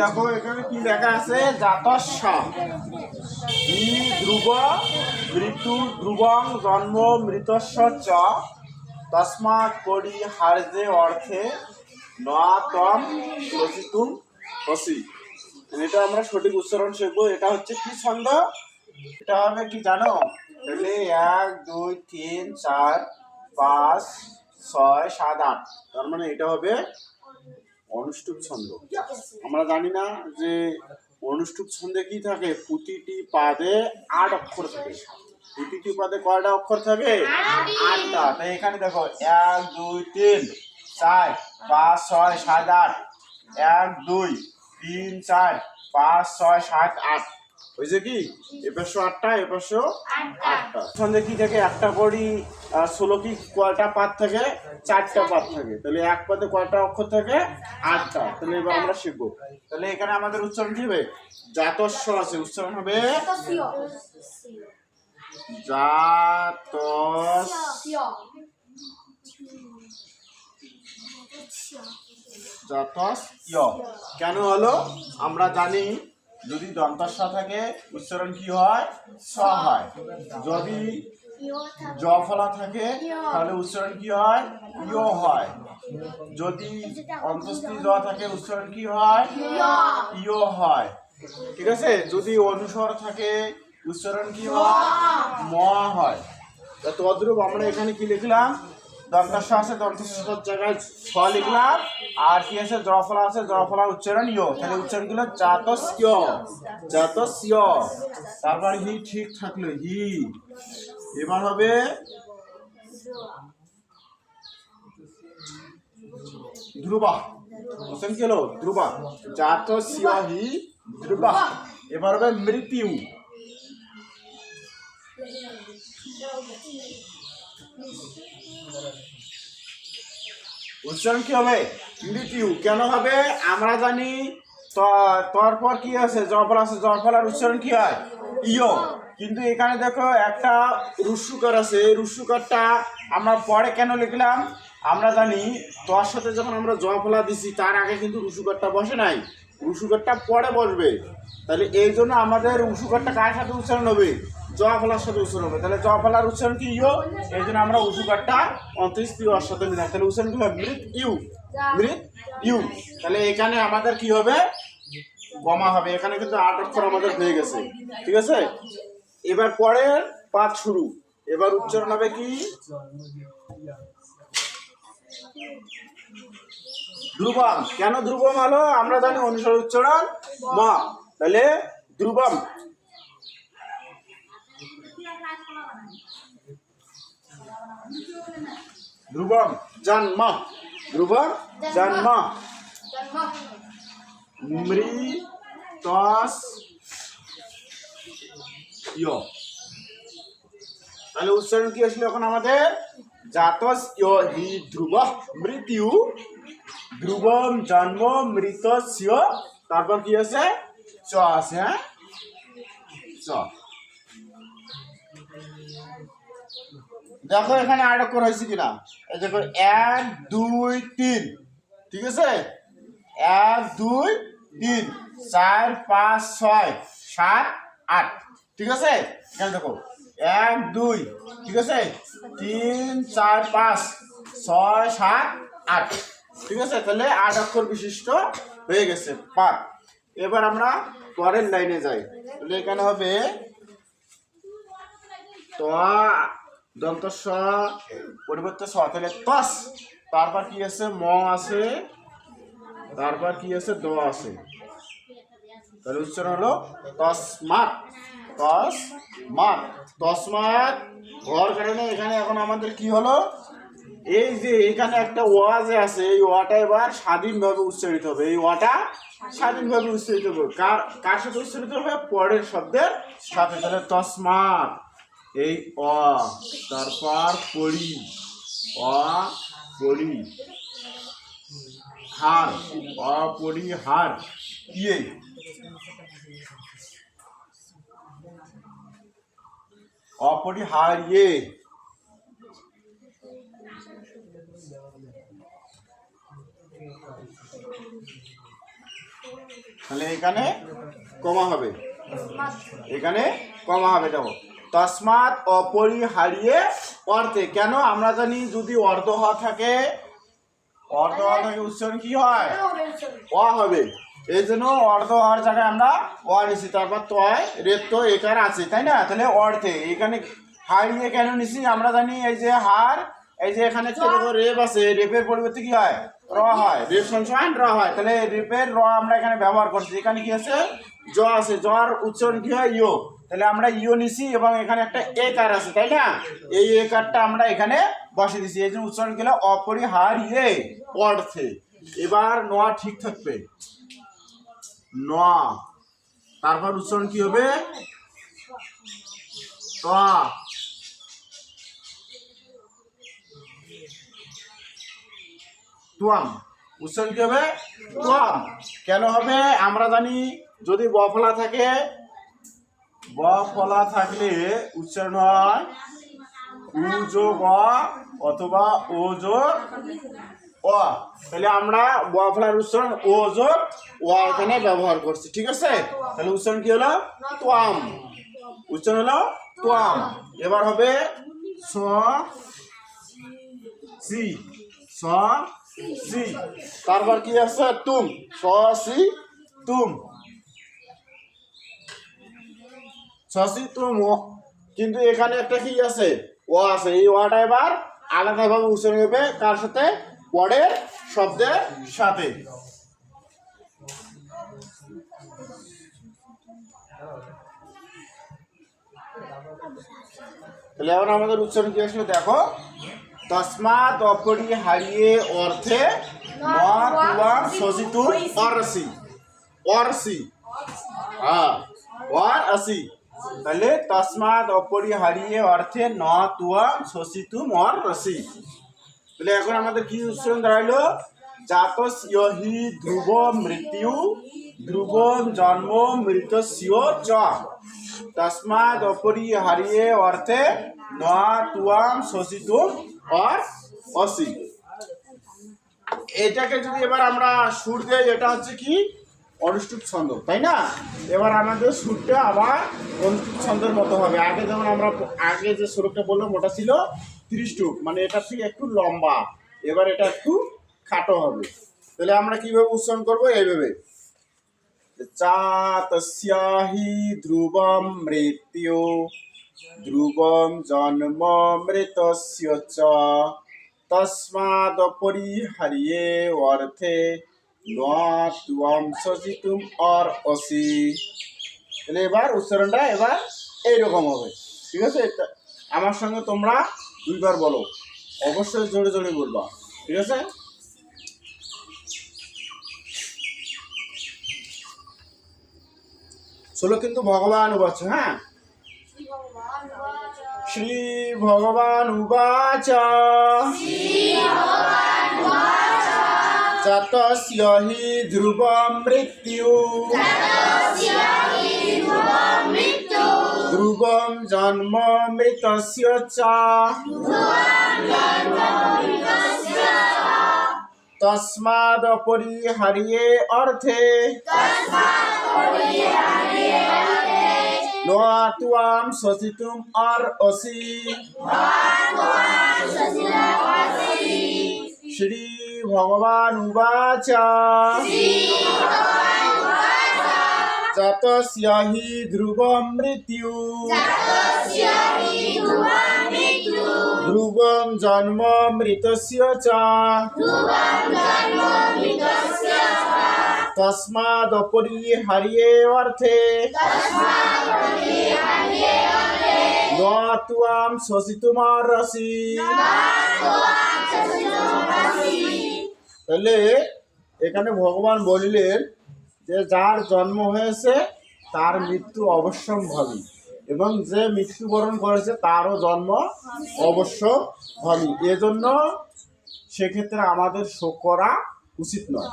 দেখো, এখানে কি লেখা আছে? ধ্রুব, মৃত্যু, ধ্রুবং, জন্ম, মৃতস্য করি হার্জে অর্থে নতম শোষিতুম হসি এটা আমরা সঠিক উচ্চারণ শিখব। এটা হচ্ছে কি ছন্দ? এটা হবে কি জানো? তাহলে এক, দুই, তিন, চার, পাঁচ, ছয়, সাত, আট। তার মানে এটা হবে অনুষ্ঠুপ ছন্দ। আমরা জানি না যে অনুষ্ঠুপ ছন্দে কি থাকে? প্রতিটি পাদে আট অক্ষর থাকে। প্রতিটি পাদে কয়টা অক্ষর থাকে? আটটা। তাই এখানে দেখো এক দুই তিন চার পাঁচ ছয় সাত আট। এক দুই তিন চার পাঁচ ছয় সাত আট। হয়েছে কি? এ আটটা এ আটটা। কি থাকে? একটা করি ষোলো কি কয়টা পাত থাকে? চারটা পাত থাকে। তাহলে এক পাতে কয়টা অক্ষর থাকে? আটটা। তাহলে এবার আমরা শিখব। তাহলে এখানে আমাদের উচ্চারণ কি হবে? আছে। উচ্চারণ হবে জাতস যতস্য কেন হলো? আমরা জানি যদি দন্তস্ব থাকে, উচ্চারণ কি হয়? স হয়। যদি জ ফলা থাকে, তাহলে উচ্চারণ কি হয়? ইয় হয়। যদি অন্তস্থি জ থাকে, উচ্চারণ কি হয়? ইয় হয়। ঠিক আছে? যদি অনুসর থাকে, উচ্চারণ কি হয়? ম হয়। তদ্রূপ আমরা এখানে কি লিখলাম? দন্তাস্ব আছে দন্তাস্বর জায়গায় ছ লিখলাম, আর কি আছে জফলা আছে জফলা উচ্চারণ ইয় তাহলে উচ্চারণগুলো জাতস্য জাতস্য তারপর হি ঠিক থাকল, হি। এবার হবে ধ্রুবা। হোসেন কি হলো? ধ্রুবা। জাতস্য হি, ধ্রুবা। এবার হবে মৃত্যু। উচ্চারণ কি হবে? মৃত্যু কেন হবে? আমরা জানি পর কি আছে? জফল আছে। জফলার উচ্চারণ কি হয়? ইয়। কিন্তু এখানে দেখো, একটা রুসুকার আছে। এই রুসুকারটা আমরা পরে কেন লিখলাম? আমরা জানি, তোর সাথে যখন আমরা জফলা দিছি, তার আগে কিন্তু রুসুকারটা বসে নাই। রুসুকারটা পরে বসবে। তাহলে এই জন্য আমাদের উসুকারটা কার সাথে উচ্চারণ হবে? জফলার সাথে উচ্চারণ হবে। তাহলে জফলার উচ্চারণ কি? ইউ। এই জন্য আমরা উসুকারটা অন্তঃস্ত্রীর সাথে মিলাম তাহলে উচ্চারণ কি হবে? মৃত ইউ। মৃত ইউ। তাহলে এখানে আমাদের কি হবে? গমা হবে। এখানে কিন্তু আট অক্ষর আমাদের হয়ে গেছে। ঠিক আছে? এবার পরের পাঁচ শুরু। এবার উচ্চারণ হবে কি? ধ্রুবম। কেন ধ্রুবম হলো? আমরা জানি অনুসার উচ্চারণ। মা। তাহলে ধ্রুবম। ধ্রুবম জন্ম। ধ্রুবম জন্ম। মৃতস তাহলে উচ্চারণ কি আসলে এখন আমাদের? জাতস হি ধ্রুব। মৃত্যু। ধ্রুবম জন্ম, মৃতস্য। তারপর কি আছে? চ আছে হ্যাঁ? চ। দেখো এখানে আট অক্ষর হয়েছে কিনা? এই দেখো, এক, দুই, তিন। ঠিক আছে? এক, দুই, তিন। চার, পাঁচ, ছয়, সাত, আট। ঠিক আছে? এখানে দেখো, এক, দুই। ঠিক আছে? তিন, চার, পাঁচ, ছয়, সাত, আট। ঠিক আছে? তাহলে আট অক্ষর বিশিষ্ট হয়ে গেছে। পাক এবার আমরা পরের লাইনে যাই। তাহলে এখানে হবে ত দন্তস্ব, পরিবর্তে স তাহলে তস। তারপর কি আছে? ম আছে। তারপর কি আছে? দ আছে। তাহলে উচ্চারণ হলো তসমাত তসমাত তসমাত হওয়ার কারণে এখানে এখন আমাদের কি হলো? এই যে এখানে একটা ওয়া যে আছে, এই ওয়াটা এবার স্বাধীনভাবে উচ্চারিত হবে। এই ওয়াটা স্বাধীনভাবে উচ্চারিত হবে। কার কার সাথে উচ্চারিত হবে? পরের শব্দের সাথে। তাহলে তসমাত এই অ তারপর পড়ি। অ পড়ি। হার অপরিহার ইয়ে। ইয়ে। তাহলে এখানে কমা হবে। এখানে কমা হবে, দেখো। তসমাৎ অপরিহারিয়ে অর্থে। কেন? আমরা জানি যদি অর্ধ হওয়া থাকে অর্ধ হওয়া থাকে উচ্চারণ কি হয়? অ হবে। এই জন্য অর্ধ হওয়ার জায়গায় আমরা অ নিছি তারপর তয় রেত তো একার আছে তাই না? তাহলে অর্ধে এখানে হারিয়ে কেন নিছি? আমরা জানি এই যে হার এই যে এখানে ছোট রেপ আছে রেপের পরিবর্তে কি হয়? র হয়। রেপ সমান র হয়। তাহলে রেপের র আমরা এখানে ব্যবহার করছি। এখানে কি আছে? জ আছে। জর উচ্চারণ কি হয়? ইও তাহলে আমরা ইও নিছি এবং এখানে একটা এ কার আছে, তাই না? এই এ কারটা আমরা এখানে বসে দিছি। এই জন্য উচ্চারণ গেলে অপরিহার্যে, অর্থে। এবার নোয়া ঠিক থাকবে। নোয়া। তারপর উচ্চারণ কি হবে? তুয়াম। উচ্চারণ কি হবে? তুয়াম। কেন হবে? আমরা জানি যদি বফলা থাকে বফলা থাকলে উচ্চারণ হয় উ অ অথবা ও যোগ অ। তাহলে আমরা বফলার উচ্চারণ ও যোগ ও এখানে ব্যবহার করছি, ঠিক আছে? তাহলে উচ্চারণ কি হলো? তোয়াম উচ্চারণ হলো তোয়াম এবার হবে স, সি। স, সি। তারপর কি আছে? তুম। স, সি, তুম। সসি তুম কিন্তু এখানে একটা কি আছে? ও আছে। এই ওয়াটা এবার আলাদাভাবে উচ্চারণ হবে কার সাথে? পরের শব্দের সাথে। তাহলে এখন আমাদের উচ্চারণ কি আসলে? দেখো। তসমাৎ অপরি হারিয়ে অর্থে সজিতু অরসি। অরসি। হ্যাঁ। ওয়ার আসি তাহলে তসমাৎ অপরি হারিয়ে অর্থে ন তুয়াম শশিতুম অর রসি। তাহলে এখন আমাদের কি উচ্চারণ দাঁড়াইলো? জাতস ইহি ধ্রুব মৃত্যু, ধ্রুব জন্ম মৃতস্য চ। তসমাৎ অপরি হারিয়ে অর্থে ন তুয়াম শশিতুম অর অসি এটাকে যদি এবার আমরা সুর দেই এটা হচ্ছে কি? অনুষ্ঠুপ ছন্দ, তাই না? এবার আমাদের সুরটা আবার অনুষ্ঠুপ ছন্দের মতো হবে। আগে যেমন আমরা আগে যে স্বরূপটা বললাম, ওটা ছিল ত্রিশ টুক মানে এটা থেকে একটু লম্বা। এবার এটা একটু খাটো হবে। তাহলে আমরা কীভাবে উচ্চারণ করব? এইভাবে। চাতস্যাহি ধ্রুবম মৃত্যু, ধ্রুবম জন্ম মৃতস্য চ। তস্মাদপরিহারিয়ে অর্থে নাম সজিতুম অর অসি। তাহলে এবার উচ্চারণটা এবার এইরকম হবে। ঠিক আছে? আমার সঙ্গে তোমরা দুইবার বলো। অবশ্যই জোরে জোরে বলবা। ঠিক আছে? চলো কিন্তু ভগবান উবাচ হ্যাঁ? শ্রী ভগবান উবাচ। চতস্য হি ধ্রুব মৃত্যু ধ্রুবম জন্ম মৃতস্য চ তস্মাদপরিহারিয়ে অর্থে নোয়া তুয়াম শশিতুম আর অসি শ্রী ভগবান উবাচ। যতস্য হি ধ্রুব মৃত্যু। ধ্রুবম জন্ম মৃতস্য চ। তস্মাদপরিহারিয়ে অর্থে। শশিতুমার রসি তাহলে এখানে ভগবান বলিলেন যে যার জন্ম হয়েছে, তার মৃত্যু অবশ্যম্ভাবী এবং যে মৃত্যুবরণ করেছে, তারও জন্ম অবশ্য হবে এজন্য সেক্ষেত্রে আমাদের শোক করা উচিত নয়।